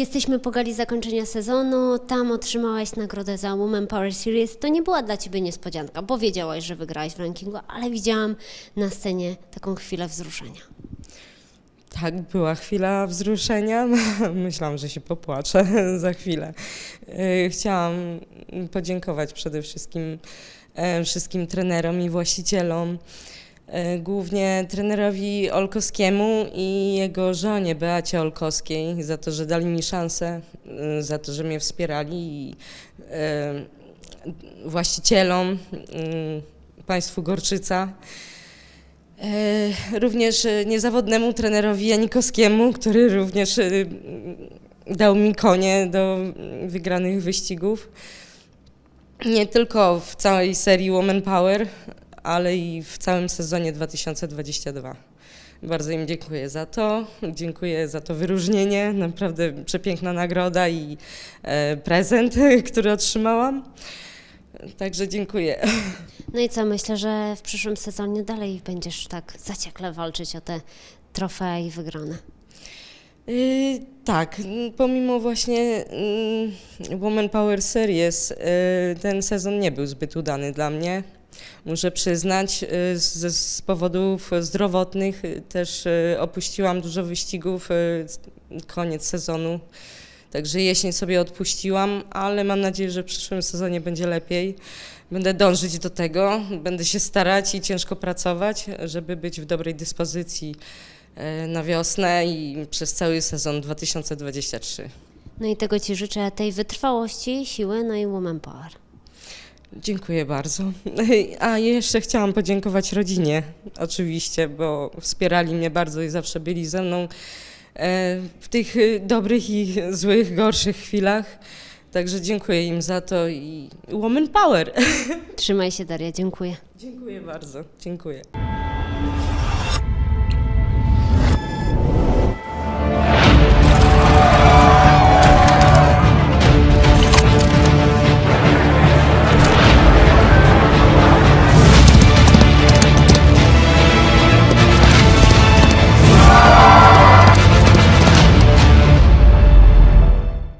Jesteśmy po gali zakończenia sezonu, tam otrzymałaś nagrodę za Women Power Series. To nie była dla Ciebie niespodzianka, bo wiedziałaś, że wygrałaś w rankingu, ale widziałam na scenie taką chwilę wzruszenia. Tak, była chwila wzruszenia. Myślałam, że się popłaczę za chwilę. E, Chciałam podziękować przede wszystkim e, wszystkim trenerom i właścicielom, głównie trenerowi Olkowskiemu i jego żonie Beacie Olkowskiej za to, że dali mi szansę, e, za to, że mnie wspierali i e, właścicielom, mm, państwu Gorczyca. E, Również e, niezawodnemu trenerowi Janikowskiemu, który również e, dał mi konie do wygranych wyścigów. Nie tylko w całej serii Woman Power, ale i w całym sezonie 2022. Bardzo im dziękuję za to. Dziękuję za to wyróżnienie. Naprawdę przepiękna nagroda i e, prezent, który otrzymałam. Także dziękuję. No i co, myślę, że w przyszłym sezonie dalej będziesz tak zaciekle walczyć o te trofea i wygrane. Yy, tak, mm, pomimo właśnie yy, Woman Power Series, yy, ten sezon nie był zbyt udany dla mnie. Muszę przyznać, yy, z, z powodów zdrowotnych yy, też yy, opuściłam dużo wyścigów, koniec sezonu. Także jesień sobie odpuściłam, ale mam nadzieję, że w przyszłym sezonie będzie lepiej. Będę dążyć do tego, będę się starać i ciężko pracować, żeby być w dobrej dyspozycji na wiosnę i przez cały sezon 2023. No i tego Ci życzę, tej wytrwałości, siły, no i Woman Power. Dziękuję bardzo. A jeszcze chciałam podziękować rodzinie, oczywiście, bo wspierali mnie bardzo i zawsze byli ze mną e, w tych dobrych i złych, gorszych chwilach. Także dziękuję im za to i Woman Power. Trzymaj się, Daria, dziękuję. Dziękuję bardzo. Dziękuję.